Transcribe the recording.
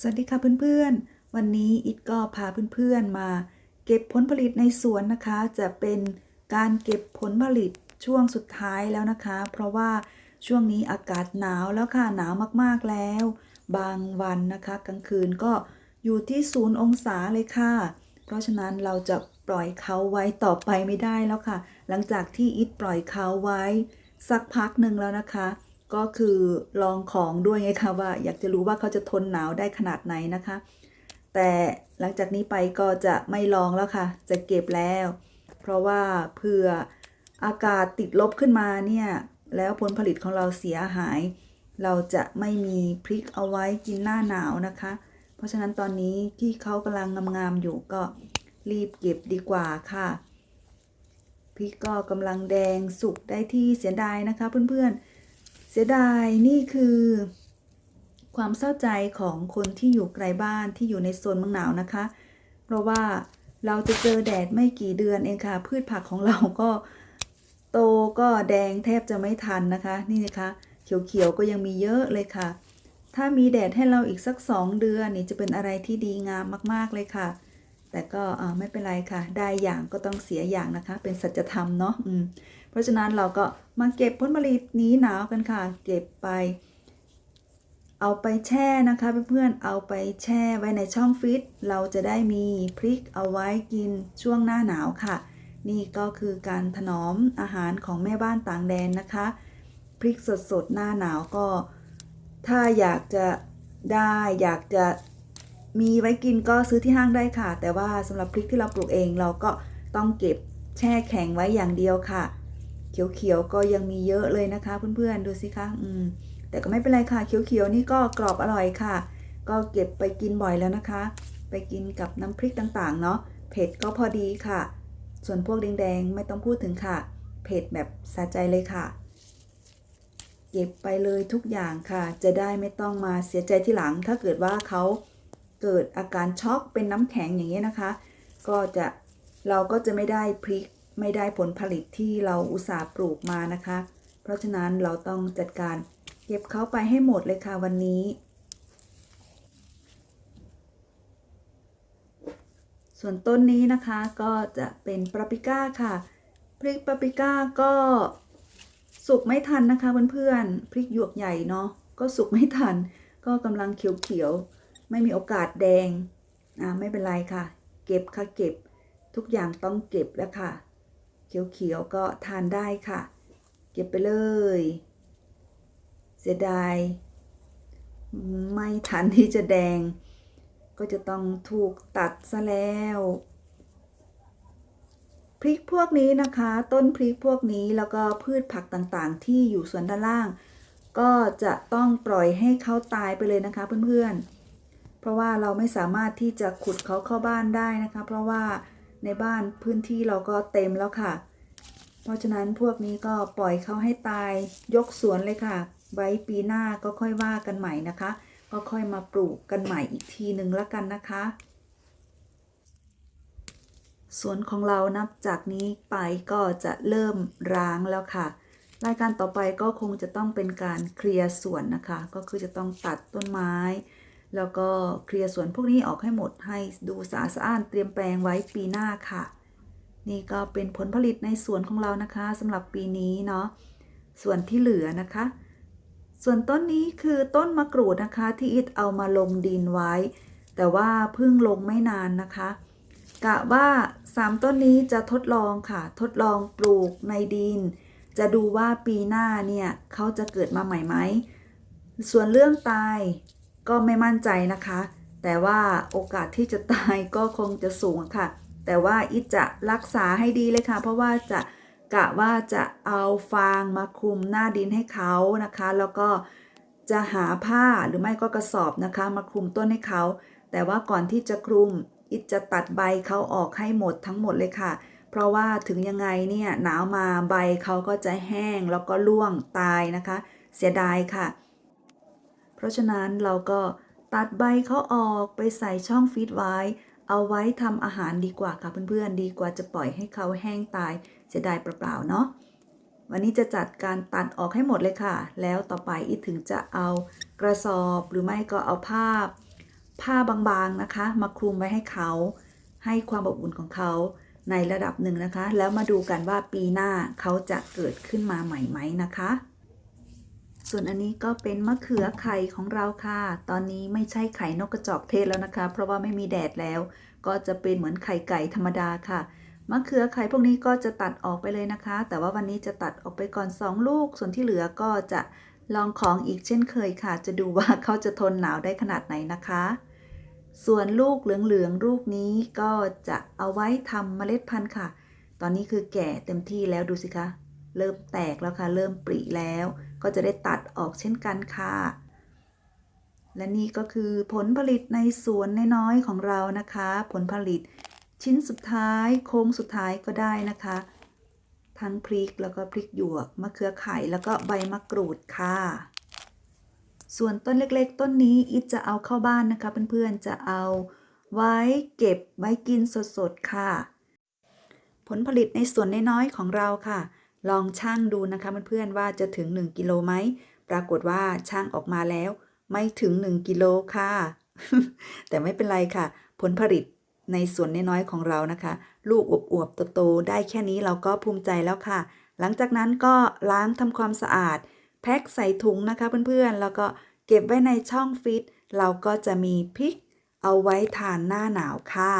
สวัสดีค่ะเพื่อนๆ วันนี้อิดก็พาเพื่อนๆมา เก็บผลผลิตในสวนนะคะ จะเป็นการเก็บผลผลิตช่วงสุดท้ายแล้วนะคะ เพราะว่าช่วงนี้อากาศหนาวแล้วค่ะหนาวมากๆแล้ว บางวันนะคะ กลางคืนก็อยู่ที่ศูนย์องศาเลยค่ะ เพราะฉะนั้นเราจะปล่อยเขาไว้ต่อไปไม่ได้แล้วค่ะ หลังจากที่อิดปล่อยเขาไว้ สักพักหนึ่งแล้วนะคะ ก็คือลองของด้วยไงคะว่า อยากจะรู้ว่าเขาจะทนหนาวได้ขนาดไหนนะคะ แต่หลังจากนี้ไปก็จะไม่ลองแล้วค่ะ จะเก็บแล้ว เพราะว่าเผื่ออากาศติดลบขึ้นมาเนี่ย แล้วผลผลิตของเราเสียหาย เราจะไม่มีพริกเอาไว้กินหน้าหนาวนะคะ เพราะฉะนั้นตอนนี้ที่เขากำลังงามๆอยู่ก็รีบเก็บดีกว่าค่ะพริกก็กำลังแดงสุกได้ที่เสียดายนะคะเพื่อนๆ เสียดายนี่คือ ความเศร้าใจของคนที่อยู่ไกลบ้านที่อยู่ในโซนเมืองหนาวนะคะ เพราะว่าเราจะเจอแดดไม่กี่เดือนเองค่ะ พืชผักของเราก็โตก็แดงแทบจะไม่ทันนะคะ นี่นะคะเขียวๆก็ยังมีเยอะเลยค่ะ ถ้ามีแดดให้เราอีกสักสองเดือนนี่จะเป็นอะไรที่ดีงามมากๆเลยค่ะ แต่ก็ไม่เป็นไรค่ะ ได้อย่างก็ต้องเสียอย่างนะคะ เป็นสัจธรรมเนาะ ราะฉะนั้นเราก็มาเก็บผลผลิตนี้หนาวกันค่ะ เก็บไป เอาไปแช่นะคะเพื่อนๆเอาไปแช่ไว้ในช่องฟรีซเราจะได้มีพริกเอาไว้กินช่วงหน้าหนาวค่ะ นี่ก็คือการถนอมอาหารของแม่บ้านต่างแดนนะคะ พริกสดๆหน้าหนาวก็ ถ้าอยากจะได้อยากจะมีไว้กินก็ซื้อที่ห้างได้ค่ะ แต่ว่าสำหรับพริกที่เราปลูกเองเราก็ต้องเก็บแช่แข็งไว้อย่างเดียวค่ะ เขียวๆก็ยังมีเยอะเลยนะคะ เพื่อนๆดูสิคะอืมแต่ก็ไม่เป็นไรค่ะเขียวๆนี่ก็กรอบอร่อยค่ะ ก็เก็บไปกินบ่อยแล้วนะคะ ไปกินกับน้ำพริกต่างๆ เนาะเผ็ดก็พอดีค่ะ ส่วนพวกแดงๆไม่ต้องพูดถึงค่ะ เผ็ดแบบสะใจเลยค่ะ เก็บไปเลยทุกอย่างค่ะ จะได้ไม่ต้องมาเสียใจที่หลัง ถ้าเกิดว่าเขาเกิดอาการช็อกเป็นน้ำแข็งอย่างนี้ยนะคะ ก็จะเราก็จะไม่ได้พริก ไม่ได้ผลผลิตที่เราอุตส่าห์ปลูกมานะคะ เพราะฉะนั้นเราต้องจัดการเก็บเขาไปให้หมดเลยค่ะวันนี้ ส่วนต้นนี้นะคะก็จะเป็นปาปริก้าค่ะ พริกปาปริก้าก็สุกไม่ทันนะคะเพื่อนๆพริกหยวกใหญ่เนาะก็สุกไม่ทัน ก็กำลังเขียวๆไม่มีโอกาสแดงอ่าไม่เป็นไรค่ะ เก็บค่ะเก็บทุกอย่างต้องเก็บแล้วค่ะ เขียวๆก็ทานได้ค่ะ เก็บไปเลย เสียดาย ไม่ทันที่จะแดง ก็จะต้องถูกตัดซะแล้วพริกพวกนี้นะคะ ต้นพริกพวกนี้แล้วก็พืชผักต่างๆ ที่อยู่ส่วนด้านล่าง ก็จะต้องปล่อยให้เขาตายไปเลยนะคะเพื่อนๆ เพราะว่าเราไม่สามารถที่จะขุดเขาเข้าบ้านได้นะคะ เพราะว่า ในบ้านพื้นที่เราก็เต็มแล้วค่ะ เพราะฉะนั้นพวกนี้ก็ปล่อยเขาให้ตายยกสวนเลยค่ะ ไว้ปีหน้าก็ค่อยว่ากันใหม่นะคะ ก็ค่อยมาปลูกกันใหม่อีกทีหนึ่งและกันนะคะสวนของเรานับจากนี้ไปก็จะเริ่มร้างแล้วค่ะ รายการต่อไปก็คงจะต้องเป็นการเคลียร์สวนนะคะ ก็คือจะต้องตัดต้นไม้ แล้วก็เคลียร์สวนพวกนี้ออกให้หมดให้ดูสะอาดสะอ้านเตรียมแปลงไว้ปีหน้าค่ะ นี่ก็เป็นผลผลิตในสวนของเรานะคะสำหรับปีนี้เนาะส่วนที่เหลือนะคะ ส่วนต้นนี้คือต้นมะกรูดนะคะที่อิดเอามาลงดินไว้ แต่ว่าเพิ่งลงไม่นานนะคะกะว่า 3 ต้นนี้จะทดลองค่ะ ทดลองปลูกในดิน จะดูว่าปีหน้าเนี่ยเขาจะเกิดมาใหม่ไหมส่วนเรื่องตาย ก็ไม่มั่นใจนะคะ แต่ว่าโอกาสที่จะตายก็คงจะสูงค่ะ แต่ว่าอิดจะรักษาให้ดีเลยค่ะ เพราะว่าจะกะว่าจะเอาฟางมาคลุมหน้าดินให้เขานะคะ แล้วก็จะหาผ้าหรือไม่ก็กระสอบนะคะ มาคลุมต้นให้เขา แต่ว่าก่อนที่จะคลุมอิดจะตัดใบเขาออกให้หมดทั้งหมดเลยค่ะ เพราะว่าถึงยังไงเนี่ยหนาวมาใบเขาก็จะแห้งแล้วก็ร่วงตายนะคะ เสียดายค่ะ เพราะฉะนั้นเราก็ตัดใบเขาออกไปใส่ช่องฟีดไว้ เอาไว้ทำอาหารดีกว่าค่ะเพื่อนๆ ดีกว่าจะปล่อยให้เขาแห้งตายเสียดายเปล่าๆเนาะวันนี้จะจัดการตัดออกให้หมดเลยค่ะ แล้วต่อไปอีถึงจะเอากระสอบหรือไม่ก็เอาผ้าผ้าบางๆนะคะ มาคลุมไว้ให้เขา ให้ความอบอุ่นของเขาในระดับหนึ่งนะคะ แล้วมาดูกันว่าปีหน้าเขาจะเกิดขึ้นมาใหม่ไหมนะคะ ส่วนอันนี้ก็เป็นมะเขือไข่ของเราค่ะ ตอนนี้ไม่ใช่ไข่นกกระจอกเทศแล้วนะคะ เพราะว่าไม่มีแดดแล้ว ก็จะเป็นเหมือนไข่ไก่ธรรมดาค่ะ มะเขือไข่พวกนี้ก็จะตัดออกไปเลยนะคะ แต่ว่าวันนี้จะตัดออกไปก่อน 2 ลูก ส่วนที่เหลือก็จะลองของอีกเช่นเคยค่ะ จะดูว่าเขาจะทนหนาวได้ขนาดไหนนะคะ ส่วนลูกเหลืองๆลูกนี้ก็จะเอาไว้ทำเมล็ดพันธุ์ค่ะ ตอนนี้คือแก่เต็มที่แล้วดูสิคะ เริ่มแตกแล้วค่ะ เริ่มปริแล้ว ก็จะได้ตัดออกเช่นกันค่ะ และนี่ก็คือผลผลิตในสวนน้อยๆของเรานะคะ ผลผลิตชิ้นสุดท้ายโค้งสุดท้ายก็ได้นะคะ ทั้งพริกแล้วก็พริกหยวกมะเขือไข่แล้วก็ใบมะกรูดค่ะ ส่วนต้นเล็กๆ ต้นนี้อิดจะเอาเข้าบ้านนะคะเพื่อนๆจะเอาไว้เก็บไว้กินสดๆค่ะ ผลผลิตในส่วนน้อยๆของเราค่ะ ลองช่างดูนะคะเพื่อนๆว่าจะถึง 1 กิโลไหม ปรากฏว่าช่างออกมาแล้ว ไม่ถึง 1 กิโลค่ะ แต่ไม่เป็นไรค่ะ ผลผลิตในส่วนน้อยๆของเรานะคะ ลูกอวบๆโตๆได้แค่นี้เราก็ภูมิใจแล้วค่ะ หลังจากนั้นก็ล้างทำความสะอาด แพ็คใส่ถุงนะคะเพื่อนๆ แล้วก็เก็บไว้ในช่องฟิตเราก็จะมีพริก เอาไว้ทานหน้าหนาวค่ะ